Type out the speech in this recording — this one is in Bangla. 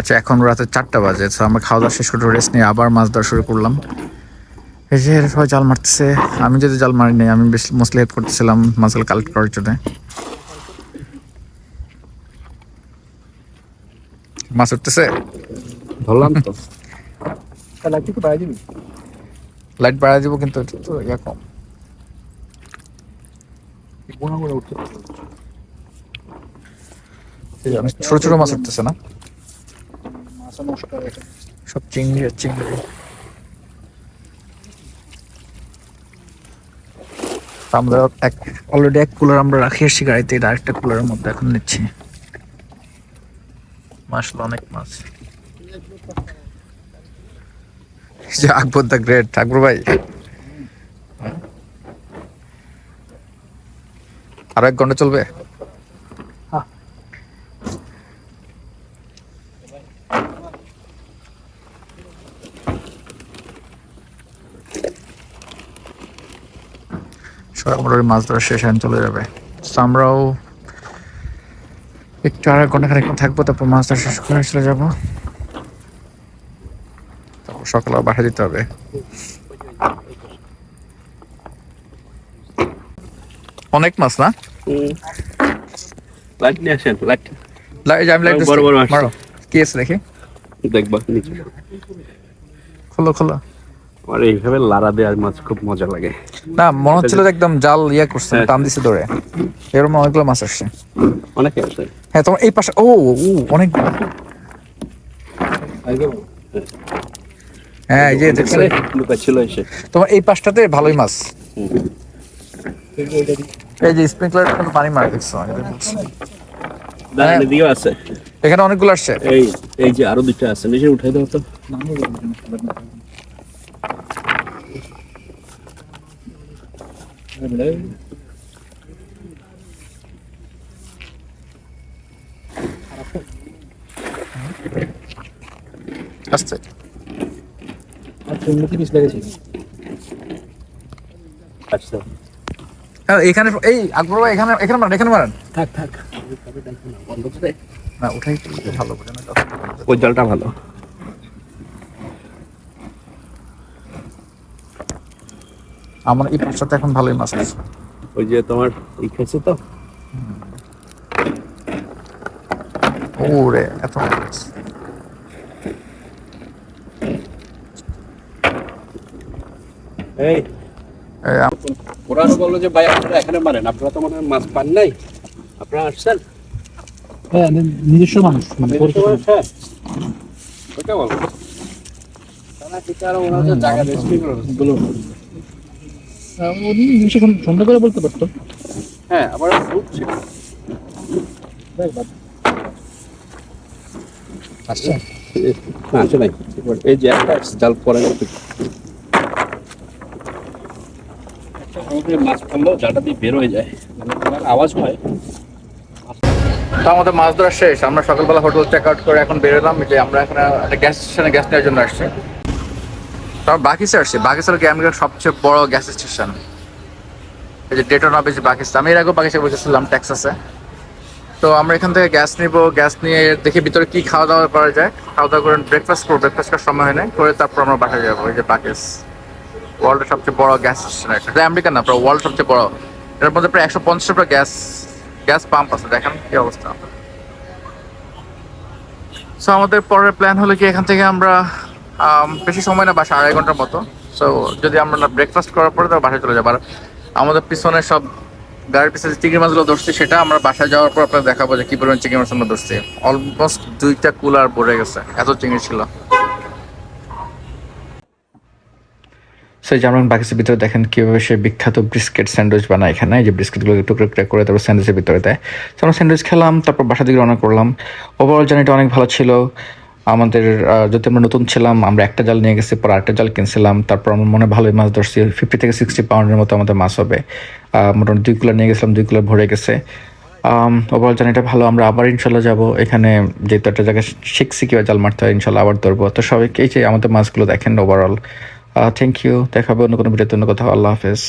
আচ্ছা এখন রাতে চারটা বাজে তো আমরা খাওয়া দাওয়া শেষ করে রেস্ট নিয়ে আবার মাছ ধরা শুরু করলাম। এই যে সবাই জাল মারতেছে আমি যদি জাল মারিনি আমি বেশ মোস্টলি হেল্প করতেছিলাম মাছগুলো কালেক্ট করার জন্য। মাছ উঠতেছে? ধরলাম তো। লাইট বাড়া দিব? কিন্তু এটা তো ইয়া কম। ছোট ছোট মাছ উঠতেছে না? সব চিংড়ি আর চিংড়ি। আমরা এক অলরেডি এক কুলার আমরা রাখি গাড়িতে এটা আরেকটা কুলারের মধ্যে এখন নিচ্ছি। মাসলো অনেক মাছ। আকবর দা গ্রেট আকবর ভাই। আরও এক ঘণ্টা চলবে? মোটামুটি মাছ ধরা শেষ এখন চলে যাবে। আমরাও একটু আর ঘণ্টা খানিক থাকব তারপর মাছ ধরা শেষ করে চলে যাব। তারপর সকালে বাসা দিতে হবে। অনেক মাছ না? লাইট নিয়ে আসেন লাইট। লাই- আমি লাইট বড় বড় মারো। কি আছে দেখি? দেখবা। খোলো খোলো। আমার এইভাবে লাড়া দেওয়ার মাছ খুব মজা লাগে। না মনে হচ্ছিল যে একদম জাল ইয়া করছে হ্যাঁ। টান দিছে ধরে। এরকম অনেকগুলো মাছ আসছে। অনেকে হ্যাঁ তোমার এই পাশে ও ও অনেক হ্যাঁ এই যে এসে। তোমার এই পাশটাতে ভালোই মাছ। এই যে স্প্রিংকলার পানি মারা দেখছ আছে। এখানে অনেকগুলো আসছে। এই এই যে আরও দুইটা আছে। নিচে উঠাই দাও তো। আসছে। আচ্ছা হ্যাঁ এখানে এই আকবর ভাই এখানে এখানে মারেন এখানে মারেন। থাক থাক বন্ধ করে না উঠাই তো ভালো করে না ওই জলটা ভালো। আমার এই পাশটাতে এখন ভালোই মাছ আছে। ওই যে তোমার এই খাইছে তো? ওরে এত মাছ। এই এই ওরা বলল যে ভাই আপনারা এখানে মারেন। আপনারা তো মনে হয় মাছ পান নাই। আপনারা আসছেন? হ্যাঁ নিজস্ব মানুষ মানে মানুষ। হ্যাঁ। ওটা বলো। তারা ঠিক আর ওরা জায়গা রেস্টগুলো আহ, উনি কোন- করে বলতে পারতো। হ্যাঁ আবার গ্রুপ ছিল। আচ্ছা। না আসে নাই। এই যে একটা জাল পরে মাছ পড়লেও জালটা দিয়ে বের হয়ে যায়। মানে আওয়াজ হয়। তো আমাদের মাছ ধরা শেষ। আমরা সকালবেলা হোটেল চেক আউট করে এখন বেরোলাম যে আমরা এখানে একটা গ্যাস স্টেশনে গ্যাস নেওয়ার জন্য আসছি। তারপর বাকিসে আসছি বাকিসে হলো আমেরিকার সবচেয়ে বড় গ্যাস স্টেশন এই যে ডেটনা বেশি বাকিস আমি এর আগেও বাকিসে বসেছিলাম টেক্সাসে তো আমরা এখান থেকে গ্যাস নিব গ্যাস নিয়ে দেখি ভিতরে কি খাওয়া দাওয়া করা যায়। খাওয়া দাওয়া করে ব্রেকফাস্ট করব। ব্রেকফাস্ট করার সময় হয় না করে তারপর আমরা বাসায় যাব। এই যে বাকিস ওয়ার্ল্ডের সবচেয়ে বড় গ্যাস স্টেশন এটা আমেরিকান না ওয়ার্ল্ড সবচেয়ে বড়। এর মধ্যে প্রায় একশো পঞ্চাশটা গ্যাস গ্যাস পাম্প আছে। দেখেন কি অবস্থা। সো আমাদের পরের প্ল্যান হলো কি এখান থেকে আমরা আম, বেশি সময় না বাসা আড়াই ঘণ্টার মতো। সো যদি আমরা ব্রেকফাস্ট করার পরে তারপর বাসায় চলে যাব। আর আমাদের পিছনে সব গাড়ির পিছনে চিংড়ি মাছগুলো ধরছি, সেটা আমরা বাসায় যাওয়ার পর আপনার দেখাবো যে কি পরিমাণ চিংড়ি মাছ আমরা ধরছি। অলমোস্ট দুইটা কুলার পড়ে গেছে, এত চিংড়ি ছিল। সেই যে আমরা বাকিসের ভিতরে দেখেন কীভাবে সে বিখ্যাত ব্রিস্কেট স্যান্ডউইচ বানায় এখানে। যে ব্রিস্কেটগুলোকে টুকরো টুকরো করে, তারপর স্যান্ডউইচের ভিতরে দেয়। তো আমরা স্যান্ডউইচ খেলাম, তারপর বাসা দিকে রওনা করলাম। ওভারঅল জার্নিটা অনেক ভালো ছিল। আমাদের যদি আমরা নতুন ছিলাম, আমরা একটা জাল নিয়ে গেছি, পর আরেকটা জাল কিনছিলাম, তারপর আমার মনে ভালোই মাছ ধরছি ফিফটি থেকে সিক্সটি পাউন্ডের মতো আমাদের মাছ হবে। মোটামুটি দুই কিলো নিয়ে গেছিলাম, দুই কিলো ভরে গেছে। ওভারঅল জার্নিটা ভালো, আমরা আবার ইনশাল্লাহ যাব। এখানে যেহেতু একটা জায়গায় শিখছি কীভাবে জাল মারতে হয়, ইনশাল্লাহ আবার ধরবো। তো সবাইকে এই যে আমাদের মাছগুলো দেখেন ওভারঅল থ্যাংক ইউ দেখাবো অন্য কোনো ভিডিওতে, অন্য কোথাও। আল্লাহ হাফেজ।